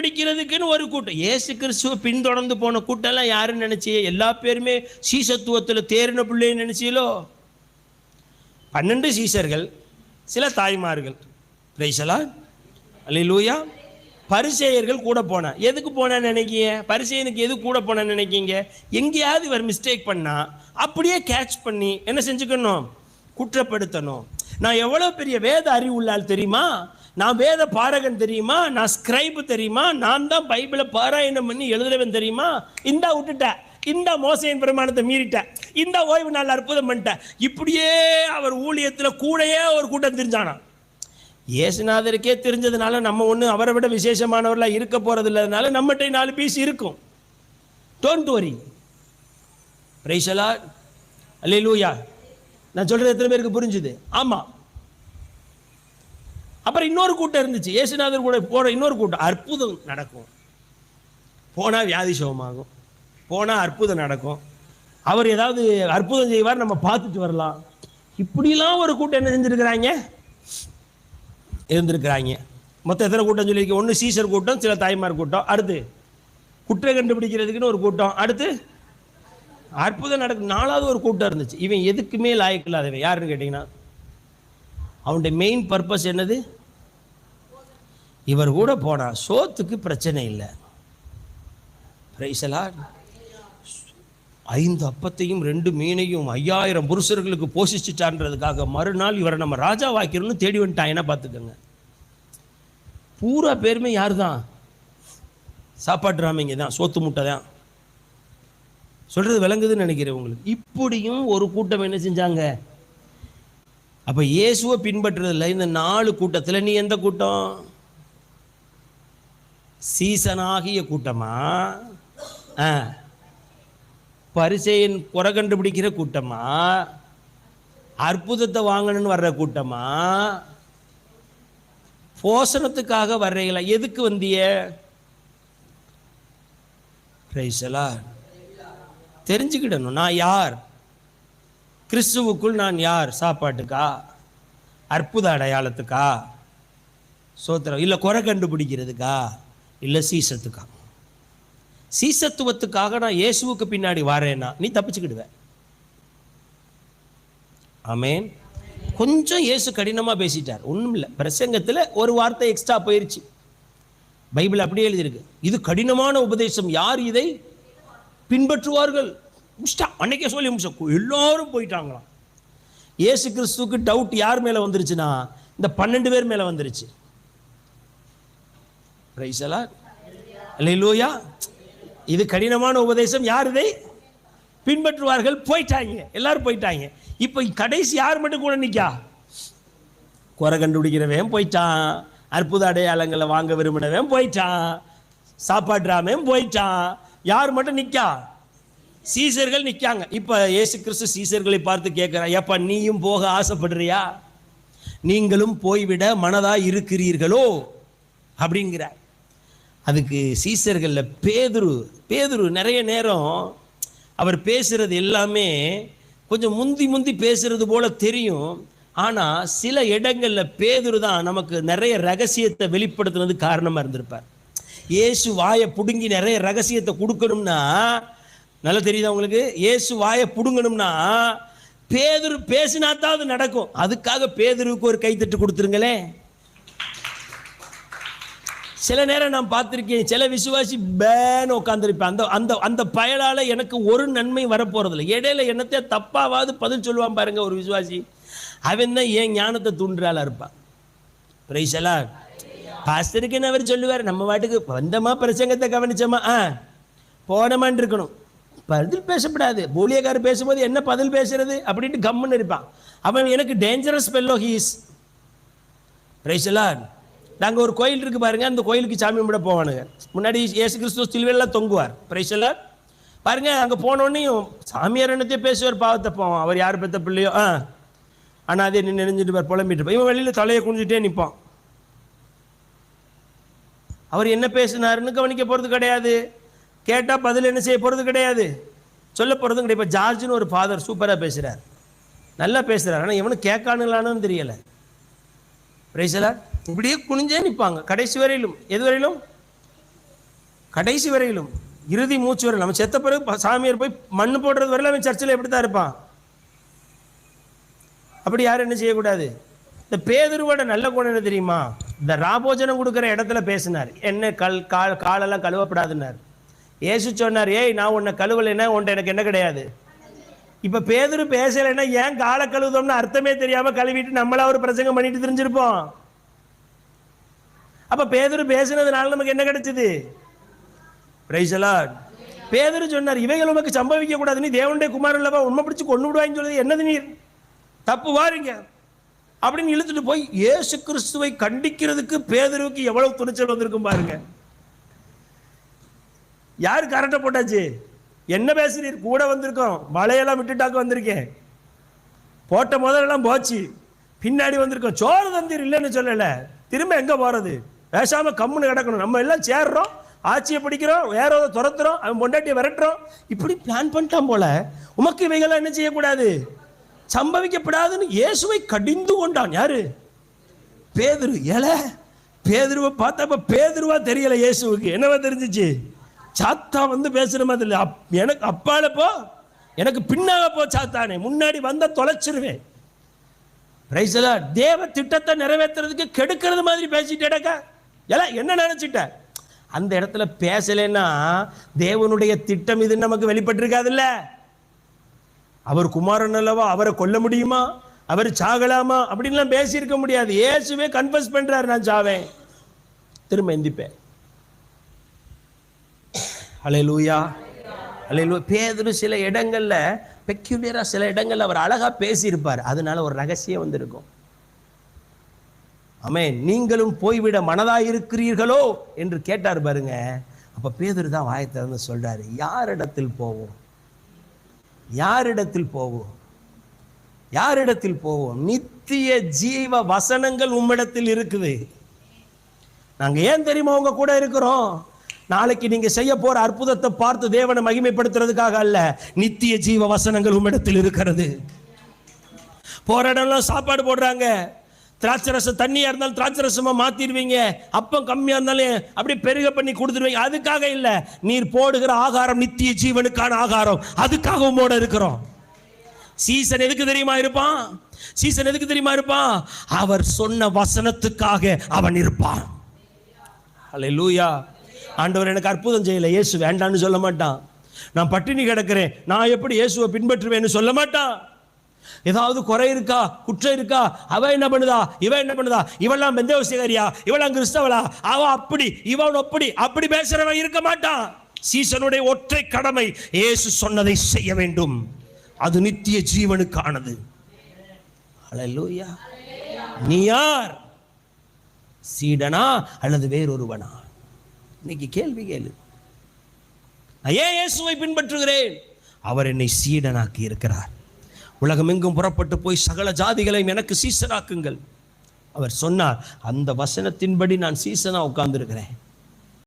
கண்டுபிடிக்கிறதுக்குன்னு ஒரு கூட்டம். ஏசு கிறிஸ்துவ பின்தொடர்ந்து போன கூட்டம்லாம் யாருன்னு நினைச்சி எல்லா பேருமே சீசத்துவத்தில் தேறின பிள்ளைன்னு நினச்சிலோ பன்னெண்டு சீசர்கள் சில தாய்மார்கள். பிரைசலா அல்லேலூயா பரிசேயர்கள் கூட போனேன். எதுக்கு போனான்னு நினைக்கீங்க பரிசேயனுக்கு எது கூட போனேன்னு நினைக்கீங்க? எங்கேயாவது இவர் மிஸ்டேக் பண்ணால் அப்படியே கேட்ச் பண்ணி என்ன செஞ்சுக்கணும்? குற்றப்படுத்தணும். நான் எவ்வளோ பெரிய வேத அறிவு உள்ளால் தெரியுமா? நான் வேத பாரகன் தெரியுமா? நான் ஸ்கிரைப் தெரியுமா? நான் தான் பைபிளை பாராயணம் பண்ணி எழுதுறவன் தெரியுமா? இந்தா விட்டுட்டேன் இந்த மோசையின் பிரமாணத்தை மீறிட்டேன் இந்த ஓய்வு நாள் அற்புதம் பண்ணிட்டேன் இப்படியே அவர் ஊழியத்தில் கூடையே ஒரு கூட்டம் தெரிஞ்சானா இயேசுநாதருக்கே தெரிஞ்சதுனால நம்ம ஒன்று அவரை விட விசேஷமானவர்களாக இருக்க போகிறது இல்லாதனால நம்மகிட்ட நாலு பீஸ் இருக்கும். டோன்ட் வரி பிரைசலா அல்லேலூயா நான் சொல்கிறது எத்தனை பேருக்கு புரிஞ்சுது? ஆமாம் அப்புறம் இன்னொரு கூட்டம் இருந்துச்சு. ஏசுநாதர் கூட போன இன்னொரு கூட்டம். அற்புதம் நடக்கும். போனால் வியாதி சுகமாகும். போனால் அற்புதம் நடக்கும். அவர் ஏதாவது அற்புதம் செய்வார் நம்ம பார்த்துட்டு வரலாம். இப்படிலாம் ஒரு கூட்டம் என்ன செஞ்சுருக்கிறாங்க? இருந்திருக்கிறாங்க. மொத்தம் எத்தனை கூட்டம் சொல்லியிருக்கேன் ஒன்று சீசர் கூட்டம் சில தாய்மார் கூட்டம். அடுத்து குற்றம் கண்டுபிடிக்கிறதுக்குன்னு ஒரு கூட்டம். அடுத்து அற்புதம் நடக்கும். நாலாவது ஒரு கூட்டம் இருந்துச்சு. இவன் எதுக்குமே லாயக்கில்லாதவன். யாருன்னு கேட்டிங்கன்னா அவனுடைய மெயின் பர்பஸ் என்னது? இவர் கூட போனால் சோத்துக்கு பிரச்சனை இல்லை. பிரைசலா ஐந்து அப்பத்தையும் ரெண்டு மீனையும் ஐயாயிரம் புருஷர்களுக்கு போஷிச்சுட்டான்றதுக்காக மறுநாள் இவரை நம்ம ராஜா வாக்கிறோம்னு தேடி வந்துட்டான். பார்த்துக்கோங்க. பூரா பேருமே யார் தான் சாப்பாட்டு ராமிங்க தான் சோத்து முட்டை தான். சொல்கிறது விளங்குதுன்னு நினைக்கிறேன் உங்களுக்கு. இப்படியும் ஒரு கூட்டம் என்ன செஞ்சாங்க? அப்போ இயேசுவை பின்பற்றுறதில்ல இந்த நாலு கூட்டத்தில் நீ எந்த கூட்டம்? சீசனாகிய கூட்டமா? ஆ. பரிசையின் குறை கண்டுபிடிக்கிற கூட்டமா? அற்புதத்தை வாங்கணும்னு வர்ற கூட்டமா? போஷணத்துக்காக வர்றீங்களா? எதுக்கு வந்திய தெரிஞ்சுக்கிடணும். நான் யார்? கிறிஸ்துவுக்குள் நான் யார்? சாப்பாட்டுக்கா? அற்புத அடையாளத்துக்கா? சோத்திரம் இல்லை குறை கண்டுபிடிக்கிறதுக்கா? இல்லை சீசத்துக்கா? சீசத்துவத்துக்காக நான் இயேசுவுக்கு பின்னாடி வரேன்னா நீ தப்பிச்சுக்கிடுவேன் ஆமேன். கொஞ்சம் இயேசு கடினமாக பேசிட்டார். ஒன்றும் இல்லை. பிரசங்கத்தில் ஒரு வார்த்தை எக்ஸ்ட்ரா போயிருச்சு. பைபிள் அப்படியே எழுதியிருக்கு. இது கடினமான உபதேசம். யார் இதை? பின்பற்றுவார்கள். முடிச்சிட்டா அன்னைக்கே சொல்லி முடிச்சோம் எல்லோரும் போயிட்டாங்களாம். ஏசு கிறிஸ்துவுக்கு டவுட் யார் மேலே வந்துருச்சுன்னா இந்த பன்னெண்டு பேர் மேலே வந்துருச்சு. ரைசலா அல்லேலூயா இது கடினமான உபதேசம். யார் இதை? பின்பற்றுவார்கள். போயிட்டாங்க. எல்லாரும் போயிட்டாங்க. இப்போ கடைசி யார் மட்டும் கூட நிற்கா குறை கண்டுபிடிக்கிறவன் போயிட்டான். அற்புத அடையாளங்களை வாங்க விரும்பினவன் போயிட்டான். சாப்பாடுறாமன் போயிட்டான். யார் மட்டும் நிற்கா சீசர்கள் நிற்காங்க இப்போ இயேசு கிறிஸ்து சீசர்களை பார்த்து கேட்குறான் ஏப்பா நீயும் போக ஆசைப்படுறியா? நீங்களும் போய்விட மனதாக இருக்கிறீர்களோ? அப்படிங்கிறார். அதுக்கு சீசர்களில் பேதுரு பேதுரு நிறைய நேரம் அவர் பேசுறது எல்லாமே கொஞ்சம் முந்தி முந்தி பேசுறது போல தெரியும். ஆனால் சில இடங்களில் பேதுரு தான் நமக்கு நிறைய ரகசியத்தை வெளிப்படுத்துனது காரணமாக இருந்திருப்பார். இயேசு வாயை பிடுங்கி நிறைய ரகசியத்தை கொடுக்கணும்னா நல்லா தெரியுதா உங்களுக்கு? இயேசு வாயை பிடுங்கணும்னா பேதுரு பேசினா தான் அது நடக்கும். அதுக்காக பேதுருவுக்கு ஒரு கைத்தட்டு கொடுத்துருங்களேன் சில நேரம் நான் பார்த்துருக்கேன் சில விசுவாசி பேன்னு உட்காந்துருப்பேன் அந்த அந்த அந்த பயலால் எனக்கு ஒரு நன்மை வரப்போகிறதில்ல இடையில என்னத்தையே தப்பாவது பதில் சொல்லுவான் பாருங்க ஒரு விசுவாசி. அவன் தான் ஏன் ஞானத்தை தூண்டுறாளா இருப்பான் பிரைசலா பாஸ்டருக்குன்னு அவர் சொல்லுவார்? நம்ம வாட்டுக்கு வந்தமா பிரசங்கத்தை கவனிச்சோமா? ஆ போனமான் இருக்கணும். பதில் பேசப்படாது. போலியக்காரர் பேசும்போது என்ன பதில் பேசுறது அப்படின்ட்டு கம்முன்னு இருப்பான். அவன் எனக்கு டேஞ்சரஸ் பெல்லோ ஹீஸ் பிரைசலான் நாங்கள் ஒரு கோயில் இருக்கு பாருங்க அந்த கோயிலுக்கு சாமி கும்பிட போவானுங்க. முன்னாடி இயேசு கிறிஸ்துவ சிலுவையெல்லாம் தொங்குவார். பிரைசலான் பாருங்க அங்கே போனோடனையும் சாமியார் என்னத்தையும் பேசுவார் பாவத்தை போவான். அவர் யார் பெற்ற பிள்ளையோ? ஆ. ஆனால் அதே நின்று நினைஞ்சிட்டு புலம்பிட்டு இவன் வெளியில் தலையை குனிஞ்சிட்டே நிற்பான். அவர் என்ன பேசினாருன்னு கவனிக்க போகிறது கிடையாது. கேட்டால் பதில் என்ன செய்ய போகிறது கிடையாது. சொல்ல போகிறதும் கிடையாது. இப்போ ஜார்ஜ்னு ஒரு ஃபாதர் சூப்பராக பேசுகிறார் நல்லா பேசுகிறார் ஆனால் இவனு கேட்கானுங்களானு தெரியலை. பிரைசலா இப்படியே குனிஞ்சே நிற்பாங்க கடைசி வரையிலும். எது வரையிலும்? கடைசி வரையிலும். இறுதி மூச்சு வரையிலும். நம்ம செத்த பிறகு சாமியார் போய் மண்ணு போடுறது வரையிலும் அவன் சர்ச்சில் எப்படி தான் இருப்பான்? அப்படி யாரும் என்ன செய்யக்கூடாது? இந்த பேதுருவோட நல்ல குணம் என்ன தெரியுமா? இந்த ராபோஜனம் கொடுக்குற இடத்துல பேசினார். என்ன கல் கால் காலெல்லாம் கழுவப்படாதுன்னார். ஏசு சொன்னார் ஏய் நான் உன்னை கழுவலைன்னா உன்ட்ட எனக்கு என்ன கிடையாது? இப்போ பேதுரு பேசலைன்னா ஏன் காலை கழுவுதோம்னு அர்த்தமே தெரியாமல் கழுவிட்டு நம்மளா ஒரு பிரசங்கம் பண்ணிட்டு தெரிஞ்சிருப்போம். அப்போ பேதுரு பேசுனதுனால நமக்கு என்ன கிடைச்சது? பிரைசலாட் அலாட் பேதுரு சொன்னார் இவைகள் உமக்கு சம்பவிக்க கூடாது. நீ தேவனுடைய குமாரன் அல்லவா உண்மை பிடிச்சி கொண்டு விடுவான்னு சொல்லுது என்னது நீர்? தப்பு வாருங்க. அப்படின்னு இழுத்துட்டு போய் ஏசு கிறிஸ்துவை கண்டிக்கிறதுக்கு பேதுருவுக்கு எவ்வளவு துணிச்சல் வந்திருக்கும் பாருங்க. யார் கரெக்டா போட்டாச்சு? என்ன பேசுறீர்? கூட வந்திருக்கோம். மழையெல்லாம் விட்டுட்டாக்க வந்திருக்கேன். போட்ட முதலெல்லாம் போச்சு. பின்னாடி வந்திருக்கோம். சோறு தந்தீர் இல்லைன்னு சொல்லலை. திரும்ப எங்கே போகிறது பேசாமல் கம்முன்னு கிடக்கணும். நம்ம எல்லாம் சேர்றோம். ஆட்சியை பிடிக்கிறோம். வேற ஏதோ துரத்துறோம். அவன் பொண்டாட்டியை விரட்டுறோம். இப்படி பிளான் பண்ணிட்டான் போல. உமக்கு இவைகள்லாம் என்ன செய்யக்கூடாது? சம்பவிக்கப்படாதுன்னு இயேசுவை கடிந்து கொண்டான். யாரு? பேதுரு. ஏல பேதுருவை பார்த்தப்ப பேதுருவா தெரியல இயேசுவுக்கு. என்னவா தெரிஞ்சிச்சு? சாத்தா வந்து பேசுகிற மாதிரி இல்லை. அப்- எனக்கு அப்பால போ எனக்கு பின்னாக போ சாத்தானே முன்னாடி வந்தால் தொலைச்சிருவேன். பிரைசலா தேவ திட்டத்தை நிறைவேற்றுறதுக்கு கெடுக்கிறது மாதிரி பேசிட்டேடக்கா எல்லாம் என்ன நினச்சிட்ட? அந்த இடத்துல பேசலைன்னா தேவனுடைய திட்டம் இது நமக்கு வெளிப்பட்டிருக்காதுல்ல. அவர் குமாரன் அல்லவா? அவரை கொல்ல முடியுமா? அவர் சாகலாமா? அப்படின்லாம் பேசியிருக்க முடியாது. இயேசுவே கன்ஃபர்ஸ் பண்ணுறாரு நான் சாவேன். திரும்ப எந்திப்பேன். அலையலூயா லூயா அலை பேதுரு சில இடங்களில் பெக்யூலியராக சில இடங்களில் அவர் அழகாக பேசியிருப்பார். அதனால ஒரு ரகசியம் வந்திருக்கும். ஆமே நீங்களும் போய்விட மனதாக இருக்கிறீர்களோ என்று கேட்டார் பாருங்க. அப்போ பேதுரு தான் வாயை சொல்கிறார் யாரிடத்தில் போவோம்? யாரிடத்தில் போவோம்? யாரிடத்தில் போவோம்? நித்திய ஜீவ வசனங்கள் உம்மிடத்தில் இருக்குது. நாங்கள் ஏன் தெரியுமா உங்க கூட இருக்கிறோம்? நாளைக்கு நீங்க செய்ய போற அற்புதத்தை பார்த்து தேவனை மகிமைப்படுத்துறதுக்காக அல்ல நித்திய ஜீவ வசனங்கள் உம்மிடத்தில் இருக்கிறது. போற இடம்லாம் சாப்பாடு போடுறாங்க. திராட்சை ரசம் தண்ணியா இருந்தாலும் திராட்சை ரசமா மாத்திடுவீங்க. அப்பம் கம்மியா இருந்தாலும் அப்படி பெருக பண்ணி கொடுத்துருவீங்க அதுக்காக இல்ல நீர் போடுகிற ஆகாரம் நித்திய ஜீவனுக்கான ஆகாரம். அதுக்காக உம்மோட இருக்கிறோம். சீசன் எதுக்கு தெரியுமா இருப்பான்? சீசன் எதுக்கு தெரியுமா இருப்பான்? அவர் சொன்ன வசனத்துக்காக அவன் இருப்பான். அல்லேலூயா ஆண்டவர் எனக்கு அற்புதம் செய்யல. இயேசு வேண்டான்னு சொல்ல மாட்டான். நான் பட்டினி கிடக்கிறேன். நான் எப்படி இயேசுவை பின்பற்றுவேன்னு சொல்ல மாட்டான். ஏதாவது குறை இருக்கா? குற்றம் இருக்கா? அவ என்ன பண்ணுதா? இவ என்ன பண்ணுதா? இவெல்லாம் பெந்தவசிகாரியா? இவெல்லாம் கிறிஸ்தவளா? அவ அப்படி இவன் அப்படி அப்படி பேசுறவன் இருக்க மாட்டான். சீசனுடைய ஒற்றை கடமை இயேசு சொன்னதை செய்ய வேண்டும். அது நித்திய ஜீவனுக்கானது. அல்லேலூயா நீ யார்? சீடனா அல்லது வேறொருவனா? இன்னைக்கு கேள்வி கேளு. நான் ஏன் இயேசுவை பின்பற்றுகிறேன்? அவர் என்னை சீடனாக்கி இருக்கிறார். உலகமெங்கும் புறப்பட்டு போய் சகல ஜாதிகளையும் எனக்கு சீசனாக்குங்கள். அவர் சொன்னார் அந்த வசனத்தின்படி நான் சீசனா உட்கார்ந்துருக்கிறேன்.